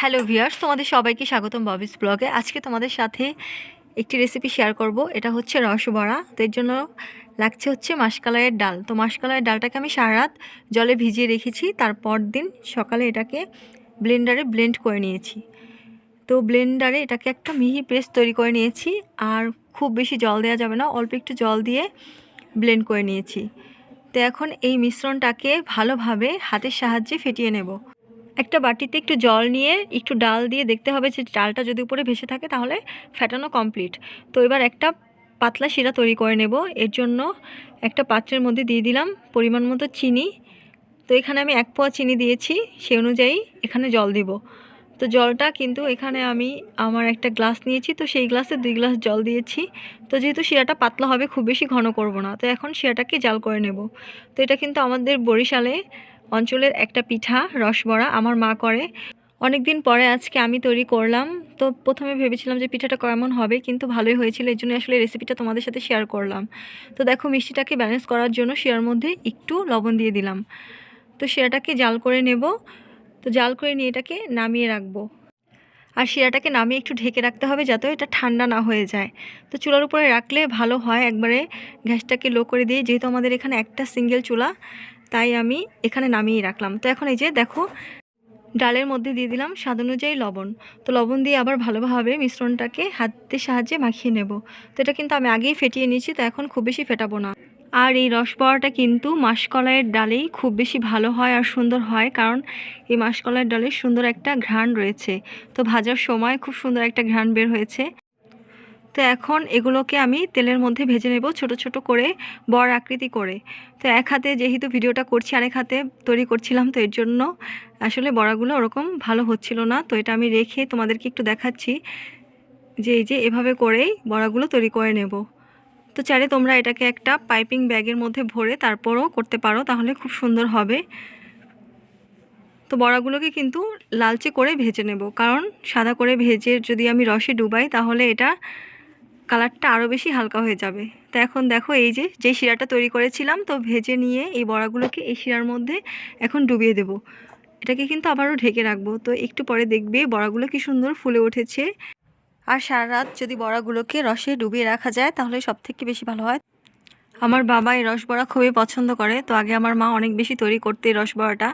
Hello viewers তোমাদের সবাইকে স্বাগতম ববিস ব্লগে। আজকে তোমাদের সাথে একটি রেসিপি শেয়ার করব। এটা হচ্ছে রসবড়া। তো এর জন্য লাগছে হচ্ছে মাসকালাইয়ের ডাল। তো মাসকালাইয়ের ডালটাকে আমি সারা রাত জলে ভিজিয়ে রেখেছি। তারপর দিন সকালে এটাকে ব্লেন্ডারে ব্লেন্ড করে নিয়েছি। তো ব্লেন্ডারে এটাকে একটা মিহি পেস্ট তৈরি করে নিয়েছি। আর খুব বেশি জল দেওয়া যাবে না, অল্প একটু জল দিয়ে ব্লেন্ড করে নিয়েছি। তো এখন এই মিশ্রণটাকে ভালোভাবে হাতের সাহায্যে ফেটিয়ে নেব। একটা বাটিতে একটু জল নিয়ে একটু ডাল দিয়ে দেখতে হবে যে ডালটা যদি উপরে ভেসে থাকে তাহলে ফেটানো কমপ্লিট তো এবার একটা পাতলা শিরা তৈরি করে নেব। এর জন্য একটা পাত্রের মধ্যে দিয়ে দিলাম পরিমাণ মতো চিনি। তো এখানে আমি এক পোয়া চিনি দিয়েছি সেই অনুযায়ী এখানে জল দিব। তো জলটা কিন্তু এখানে আমি আমার একটা গ্লাস নিয়েছি, তো সেই গ্লাসে দুই গ্লাস জল দিয়েছি। তো যেহেতু শিরাটা পাতলা হবে, খুব বেশি ঘন করব না। তো এখন শিরাটাকে জাল করে নেব। তো এটা কিন্তু আমাদের বরিশালে অঞ্চলের একটা পিঠা, রসবড়া আমার মা করে। অনেক দিন পরে আজকে আমি তৈরি করলাম। তো প্রথমে ভেবেছিলাম যে পিঠাটা কেমন হবে, কিন্তু ভালোই হয়েছিল। এর জন্য আসলে রেসিপিটা তোমাদের সাথে শেয়ার করলাম। তো দেখো মিষ্টিটাকে ব্যালেন্স করার জন্য শিরার মধ্যে একটু লবণ দিয়ে দিলাম। তো শিরাটাকে জাল করে নেব। তো জাল করে নিয়ে এটাকে নামিয়ে রাখব। আর শিরাটাকে নামিয়ে একটু ঢেকে রাখতে হবে যাতে এটা ঠান্ডা না হয়ে যায়। তো চুলার উপরে রাখলে ভালো হয়। একবারে গ্যাসটাকে লো করে দিয়ে, যেহেতু আমাদের এখানে একটা সিঙ্গেল চুলা তাই আমি এখানে নামিয়ে রাখলাম। তো এখন এই যে দেখো, ডালের মধ্যে দিয়ে দিলাম স্বাদ অনুযায়ী লবণ। তো লবণ দিয়ে আবার ভালোভাবে মিশ্রণটাকে হাতের সাহায্যে মাখিয়ে নেব। তো এটা কিন্তু আমি আগেই ফেটিয়ে নিয়েছি, তো এখন খুব বেশি ফেটাবো না। আর এই রসবড়াটা কিন্তু মাসকলাইয়ের ডালেই খুব বেশি ভালো হয় আর সুন্দর হয়, কারণ এই মাসকলাইয়ের ডালের সুন্দর একটা ঘ্রাণ রয়েছে। তো ভাজার সময় খুব সুন্দর একটা ঘ্রাণ বের হয়েছে। তো এখন এগুলোকে আমি তেলের মধ্যে ভেজে নেব ছোট ছোট করে বড় আকৃতি করে। তো এক হাতে যেহেতু ভিডিওটা করছি, আরেক হাতে তৈরি করছিলাম, তো এর জন্য আসলে বড়াগুলো ওরকম ভালো হচ্ছিল না। তো এটা আমি রেখে তোমাদেরকে একটু দেখাচ্ছি যে এই যে এভাবে করেই বড়াগুলো তৈরি করে নেব। তো চাইলে তোমরা এটাকে একটা পাইপিং ব্যাগের মধ্যে ভরে তারপরও করতে পারো, তাহলে খুব সুন্দর হবে। তো বড়াগুলোকে কিন্তু লালচে করে ভেজে নেব, কারণ সাদা করে ভেজে যদি আমি রসে ডুবাই, তাহলে এটা কালারটা আরও বেশি হালকা হয়ে যাবে। তো এখন দেখো এই যে যে শিরাটা তৈরি করেছিলাম, তো ভেজে নিয়ে এই বড়াগুলোকে এই শিরার মধ্যে এখন ডুবিয়ে দেব। এটাকে কিন্তু আবারও ঢেকে রাখব। তো একটু পরে দেখবে বড়াগুলো কি সুন্দর ফুলে উঠেছে। আর সারা রাত যদি বড়াগুলোকে রসে ডুবিয়ে রাখা যায়, তাহলে সব থেকে বেশি ভালো হয়। আমার বাবা এই রসবড়া খুবই পছন্দ করে। তো আগে আমার মা অনেক বেশি তৈরি করতে রসবড়াটা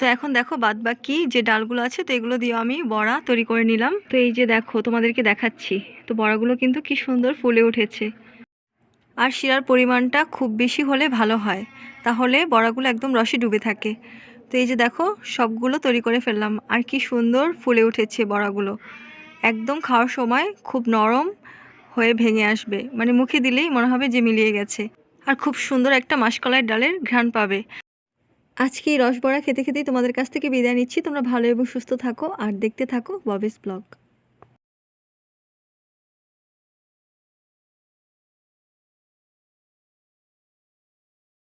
তো এখন দেখো বাদ বাকি যে ডালগুলো আছে, তো এগুলো দিয়ে আমি বড়া তৈরি করে নিলাম। তো এই যে দেখো তোমাদেরকে দেখাচ্ছি, তো বড়াগুলো কিন্তু কি সুন্দর ফুলে উঠেছে। আর শিরার পরিমাণটা খুব বেশি হলে ভালো হয়, তাহলে বড়াগুলো একদম রসে ডুবে থাকে। তো এই যে দেখো সবগুলো তৈরি করে ফেললাম, আর কি সুন্দর ফুলে উঠেছে বড়াগুলো। একদম খাওয়ার সময় খুব নরম হয়ে ভেঙে আসবে মানে মুখে দিলেই মনে হবে যে মিলিয়ে গেছে। আর খুব সুন্দর একটা মাসকলাইয়ের ডালের ঘ্রাণ পাবে। আজকে এই রসবড়া খেতে খেতেই তোমাদের কাছ থেকে বিদায় নিচ্ছি। তোমরা ভালো এবং সুস্থ থাকো আর দেখতে থাকো ববিস ব্লগ।